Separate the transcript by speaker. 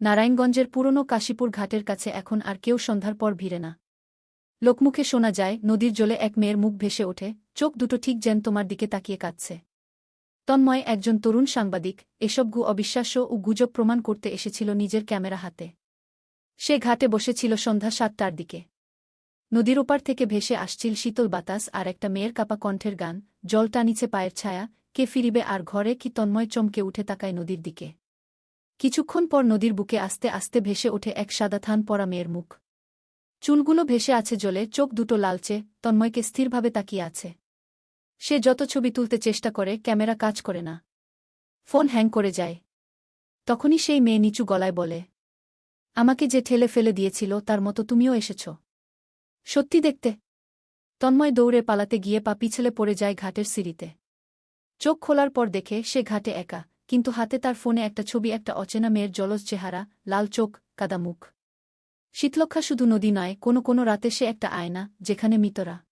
Speaker 1: নারায়ণগঞ্জের পুরনো কাশীপুর ঘাটের কাছে এখন আর কেউ সন্ধ্যার পর ভিড়ে না। লোকমুখে শোনা যায়, নদীর জলে এক মেয়ের মুখ ভেসে ওঠে, চোখ দুটো ঠিক যেন তোমার দিকে তাকিয়ে কাঁদছে। তন্ময় একজন তরুণ সাংবাদিক, এসব গু অবিশ্বাস্য ও গুজব প্রমাণ করতে এসেছিল নিজের ক্যামেরা হাতে। সে ঘাটে বসেছিল সন্ধ্যা সাতটার দিকে। নদীর ওপার থেকে ভেসে আসছিল শীতল বাতাস আর একটা মেয়ের কাপা কণ্ঠের গান জল টানিছে পায়ের ছায়া, কে ফিরিবে আর ঘরে কি তন্ময় চমকে উঠে তাকায় নদীর দিকে। কিছুক্ষণ পর নদীর বুকে আস্তে আস্তে ভেসে ওঠে এক সাদা থান পরা মেয়ের মুখ। চুলগুলো ভেসে আছে জলে, চোখ দুটো লালচে, তন্ময়কে স্থিরভাবে তাকিয়ে আছে। সে যত ছবি তুলতে চেষ্টা করে, ক্যামেরা কাজ করে না। ফোন হ্যাং করে যায়। তখনই সেই মেয়ে নিচু গলায় বলে, আমাকে যে ঠেলে ফেলে দিয়েছিল, তার মতো তুমিও এসেছ। সত্যি দেখতে? তন্ময় দৌড়ে পালাতে গিয়ে পা পিছলে পড়ে যায় ঘাটের সিঁড়িতে। চোখ খোলার পর দেখে সে ঘাটে একা। কিন্তু হাতে তার ফোনে একটা ছবি, একটা অচেনা মেয়ের জলজ চেহারা, লাল চোখ কাদামুখ শীতলক্ষা শুধু নদী নয়, কোনো কোনো রাতে সে একটা আয়না, যেখানে মৃতরা।